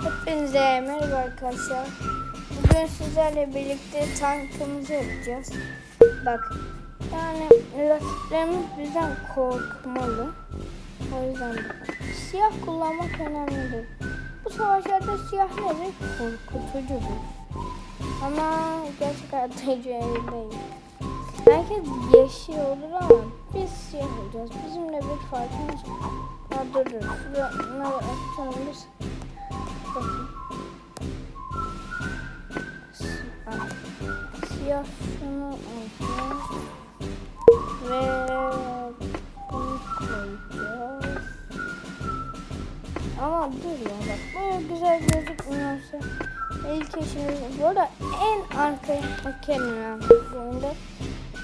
Hepinize merhaba arkadaşlar. Bugün sizlerle birlikte tankımızı yapacağız. Bak yani rakiplerimiz bizden korkmalı. O yüzden. Siyah kullanmak önemlidir. Bu savaşlarda siyah nedir? Korkutucudur. Ama gerçek hayatta değil. Herkes yeşil olur ama biz siyah olacağız. Bizimle bir farkımız vardır. Şunları açalım biz. En arkaya hakelim bu.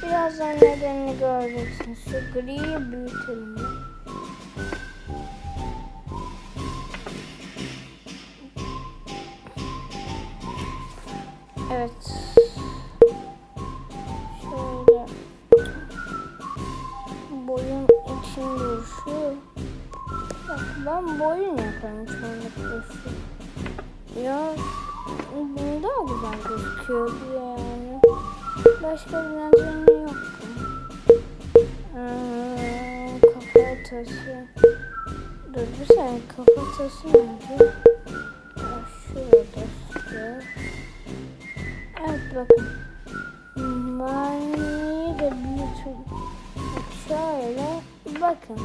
Birazdan nedenini göreceksiniz. Şu griyi büyütelim. Evet. Şöyle boyun için duruşu. Bak ben boyun yaparım çoğunlukla güzel gözüküyor diye yani. Başka bir nedeni yok. Ee, kafatası. Dur bir saniye kafatası nerede? Şurada. şurada. Evet bakın. Maniyi de büyütün. Bak şöyle. Bakın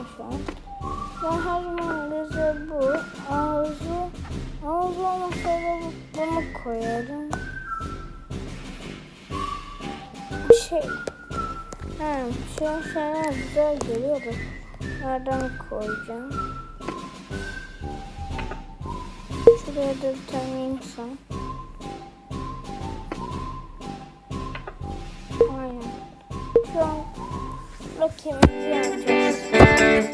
Her zaman göze bu ağzı ağzı olmasa da bu- bunu koyarım. Şey ha, şu an şeyler güzel geliyor da nereden koyacağım? Şuraya da bir tane insan. Aynen. Şu an rakibimizi yeneceğiz. Çok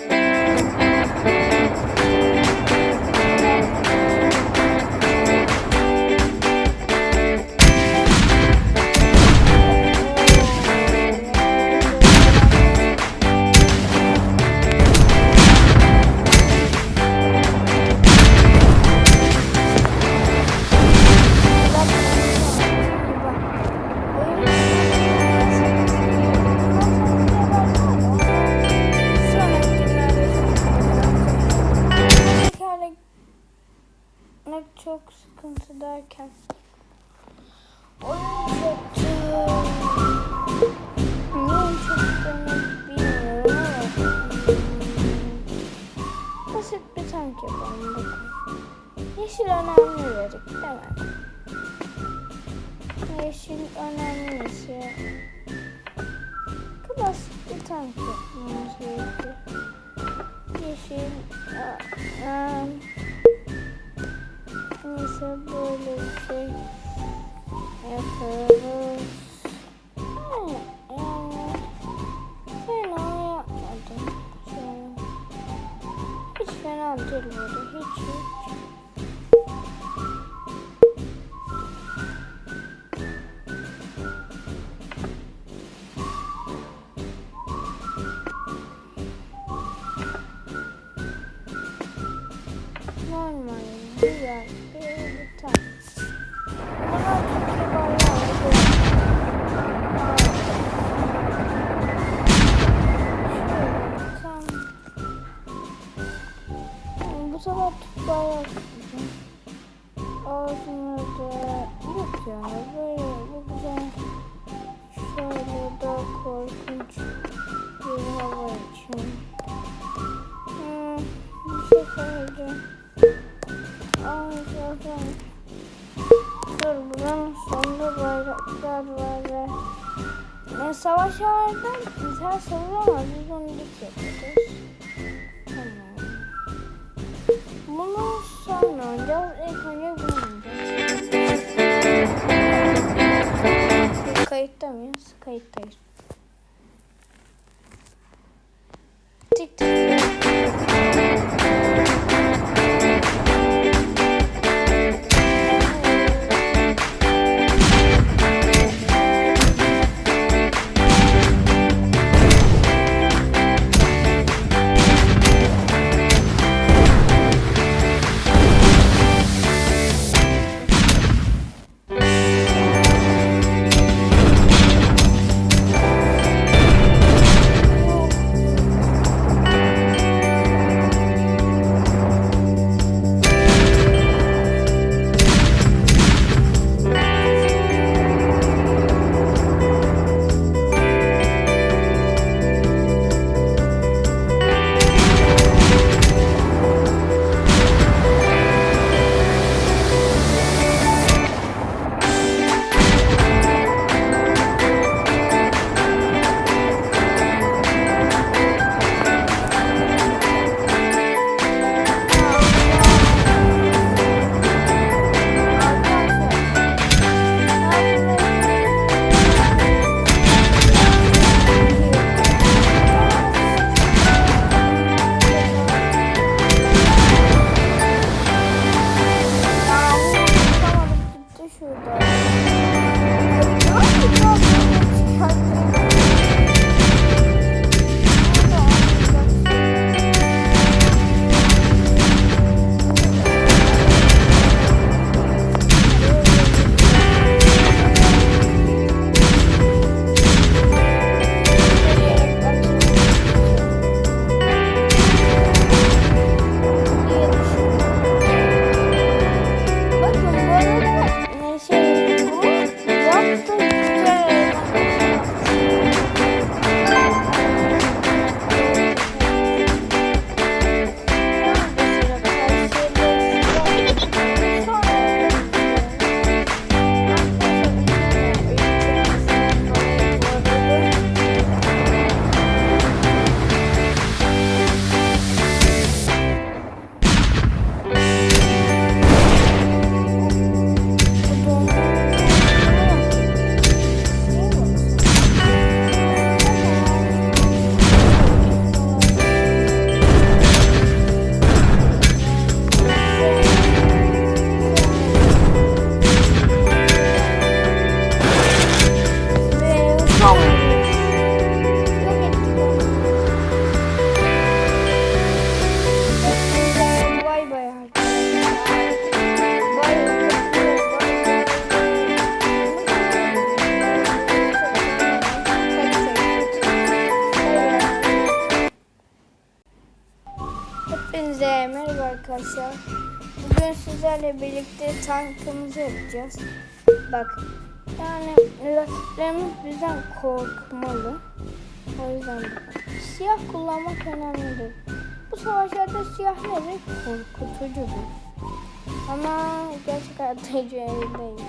sıkıntı derken oyun. Niye oyun çöktüğünü bilmiyorum ama hmm, basit bir tank yapalım bakın. Yeşil önemli dedik değil mi? Yeşil önemlisi. Basit bir tank yapmamız gerekiyor. Bu sefer tutbağa yapacağım. Ağzını da yok ya böyle bu güzel. Şöyle daha korkunç bir hava için. Hmm, bir şey söyleyeceğim. Dur buranın sonunda bayraklar var ve ne savaş vardı? Sen savunamaz. Biz onu dik yapacağız. Tamam. Bunu sonra oynayacağız. İlk önce bunu oynayacağız. Kayıtta mıyız? Kayıttayız. Hepinize merhaba arkadaşlar. Bugün sizlerle birlikte tankımızı yapacağız. Bak yani rakiplerimiz bizden korkmalı. O yüzden siyah kullanmak önemlidir. Bu savaşlarda siyah nedir? Korkutucudur. Ama gerçek hayatta değil.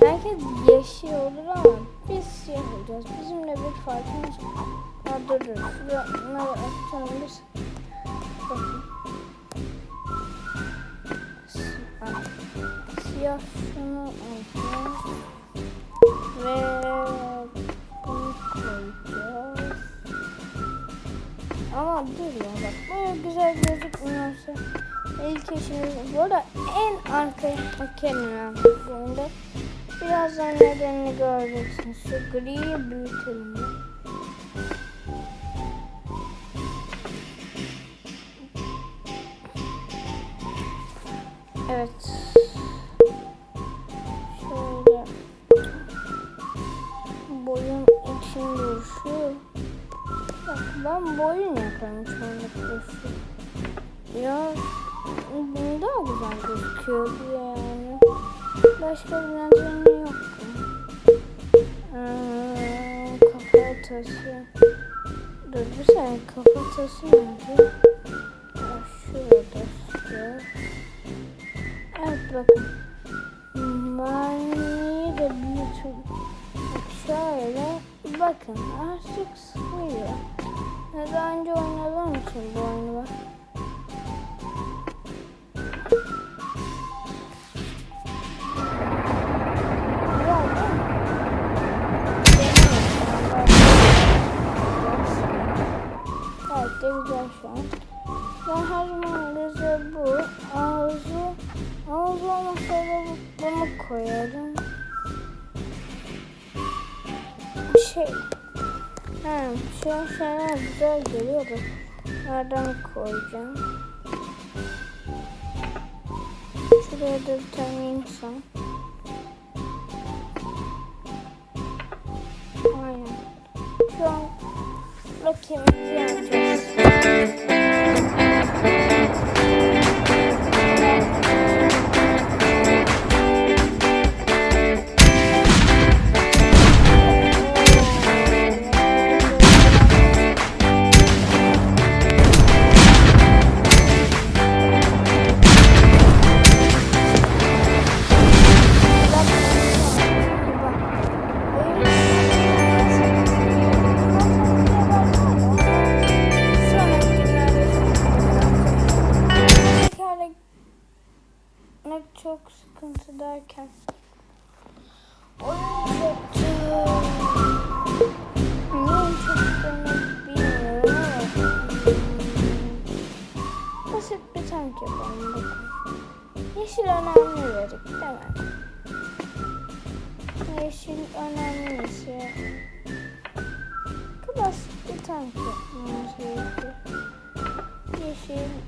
Herkes yeşil olur ama biz siyah olacağız. Bizimle bir farkımız var. Dur dur. Bunları açalım. Ama dur ya bak böyle güzel gözükmüyorsa ilk işimiz bu arada en arkaya hakelim bu oyunda. Birazdan nedenini göreceksiniz. Şu griyi büyütelim. Evet. Evet bakın. Maniyi de. Bakın artık sığıyor. Ne daha önce oynadığım için bu oyunu var. Güzel. Ben her zaman göze bu. Ağzı, ağzı bu- bunu koyarım. Şey, he, şu an şeyler güzel geliyor da. Nereden koyacağım? Şuraya da bir tane insan. Aynen. Şu an rakibimizi yeneceğiz. Çok sıkıntı derken oyun ama hmm, basit bir tank yapalım bakın. Yeşil önemli dedik değil mi? Yeşil önemlisi. Basit bir tank yapmamız gerekiyor. Yeşil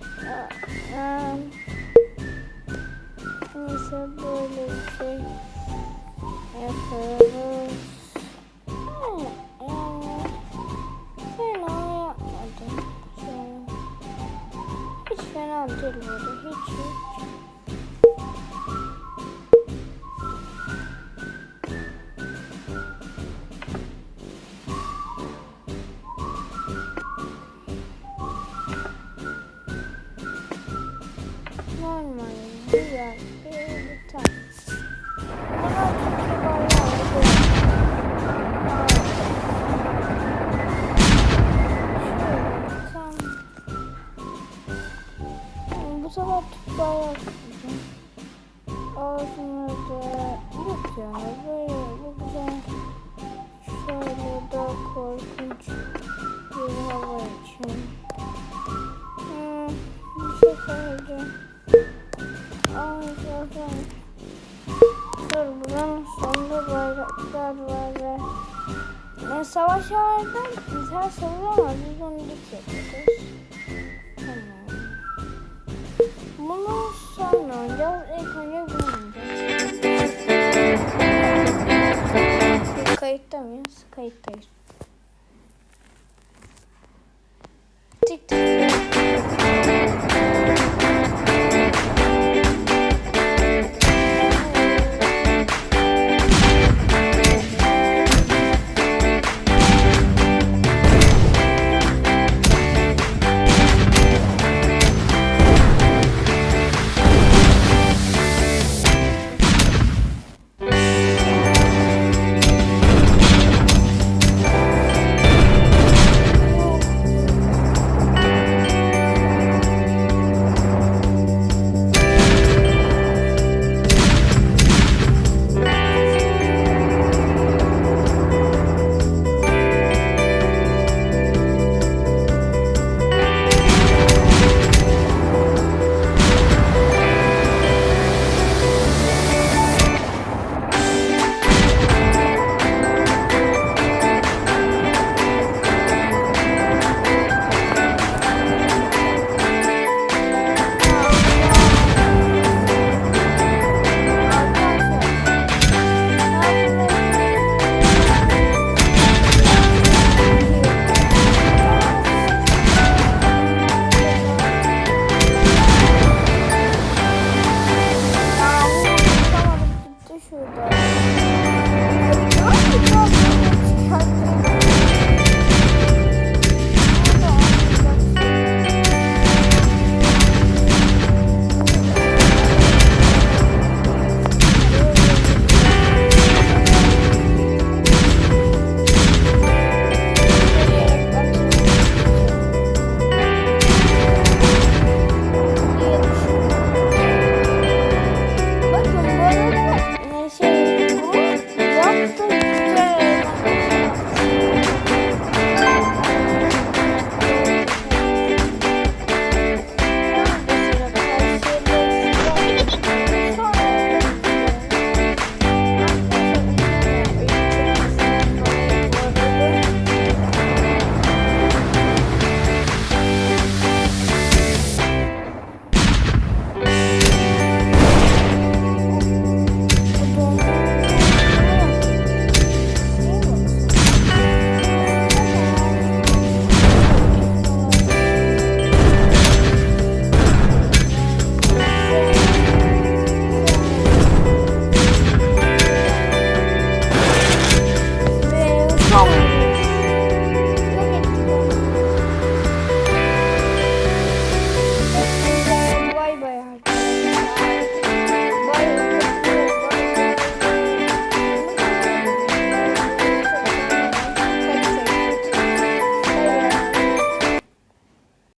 Normal, güzel. Bu tüp bayağı güzel. Ağzını yok ya böyle bu güzel. Şöyle daha bir hava için. Hmm, bir şey söyleyeceğim. Dur buranın sonunda bayraklar var ve ne savaş vardı? Güzel soru ama biz onu dik